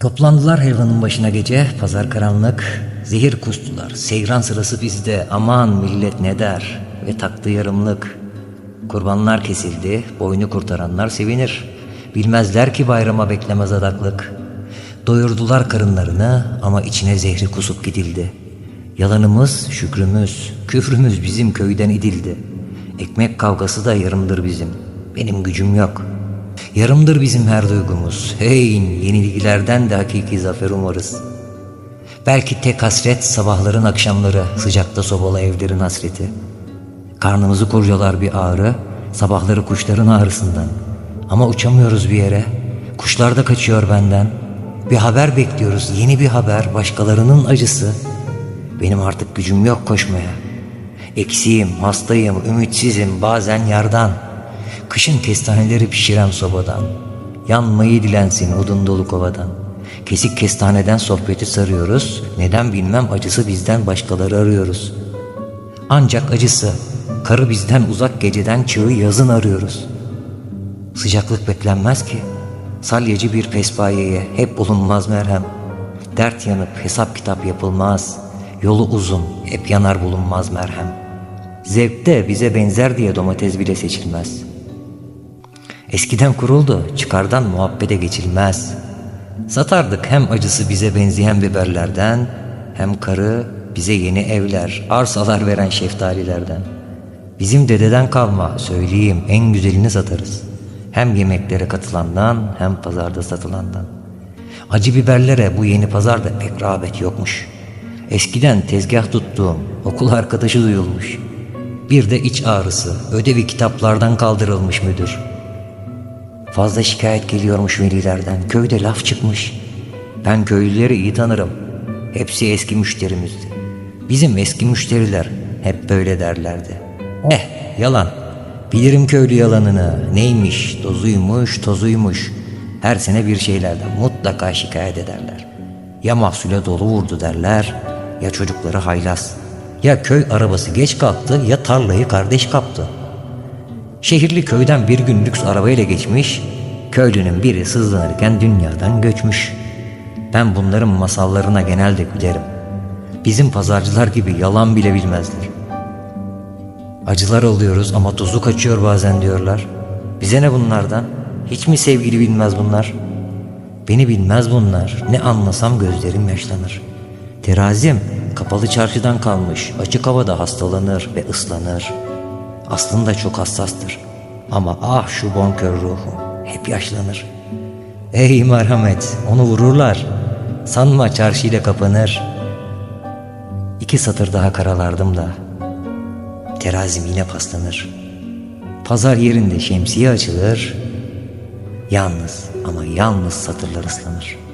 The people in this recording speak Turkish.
Toplandılar helvanın başına gece, pazar karanlık, zehir kustular, seyran sırası bizde, aman millet ne der ve taktı yarımlık. Kurbanlar kesildi, boynu kurtaranlar sevinir. Bilmezler ki bayrama beklemez adaklık. Doyurdular karınlarını ama içine zehri kusup gidildi. Yalanımız şükrümüz, küfrümüz bizim köyden idildi. Ekmek kavgası da yarımdır bizim, benim gücüm yok.'' Yarımdır bizim her duygumuz. Hey yenilgilerden de hakiki zafer umarız. Belki tek hasret sabahların akşamları sıcakta sobalı evlerin hasreti. Karnımızı kurcalar bir ağrı, sabahları kuşların ağrısından. Ama uçamıyoruz bir yere. Kuşlar da kaçıyor benden. Bir haber bekliyoruz, yeni bir haber, başkalarının acısı. Benim artık gücüm yok koşmaya. Eksiğim, hastayım, ümitsizim bazen yardan. Kışın kestaneleri pişirem sobadan. Yanmayı dilensin odun dolu kovadan. Kesik kestaneden sohbeti sarıyoruz. Neden bilmem acısı bizden başkaları arıyoruz. Ancak acısı karı bizden uzak geceden çığı yazın arıyoruz. Sıcaklık beklenmez ki. Salyacı bir pespayeye hep bulunmaz merhem. Dert yanıp hesap kitap yapılmaz. Yolu uzun hep yanar bulunmaz merhem. Zevkte bize benzer diye domates bile seçilmez. Eskiden kuruldu çıkardan muhabbete geçilmez. Satardık hem acısı bize benzeyen biberlerden hem karı bize yeni evler, arsalar veren şeftalilerden. Bizim dededen kalma söyleyeyim en güzelini satarız. Hem yemeklere katılandan hem pazarda satılandan. Acı biberlere bu yeni pazarda pek rağbet yokmuş. Eskiden tezgah tuttuğum okul arkadaşı duyulmuş. Bir de iç ağrısı, ödevi kitaplardan kaldırılmış müdür. Fazla şikayet geliyormuş velilerden. Köyde laf çıkmış. Ben köylüleri iyi tanırım. Hepsi eski müşterimizdi. Bizim eski müşteriler hep böyle derlerdi. Eh yalan. Bilirim köylü yalanını. Neymiş, tozuymuş, tozuymuş. Her sene bir şeylerden mutlaka şikayet ederler. Ya mahsule dolu vurdu derler, ya çocukları haylaz. Ya köy arabası geç kalktı, ya tarlayı kardeş kaptı. Şehirli köyden bir gün lüks arabayla geçmiş, köylünün biri sızlanırken dünyadan göçmüş. Ben bunların masallarına genelde gülerim. Bizim pazarcılar gibi yalan bile bilmezler. Acılar oluyoruz ama tuzu kaçıyor bazen diyorlar. Bize ne bunlardan? Hiç mi sevgili bilmez bunlar? Beni bilmez bunlar. Ne anlasam gözlerim yaşlanır. Terazim kapalı çarşıdan kalmış. Açık havada hastalanır ve ıslanır. Aslında çok hassastır. Ama ah şu bonkör ruhu hep yaşlanır. Ey merhamet onu vururlar. Sanma çarşıyla kapanır. İki satır daha karalardım da terazim yine paslanır. Pazar yerinde şemsiye açılır. Yalnız ama yalnız satırlar ıslanır.''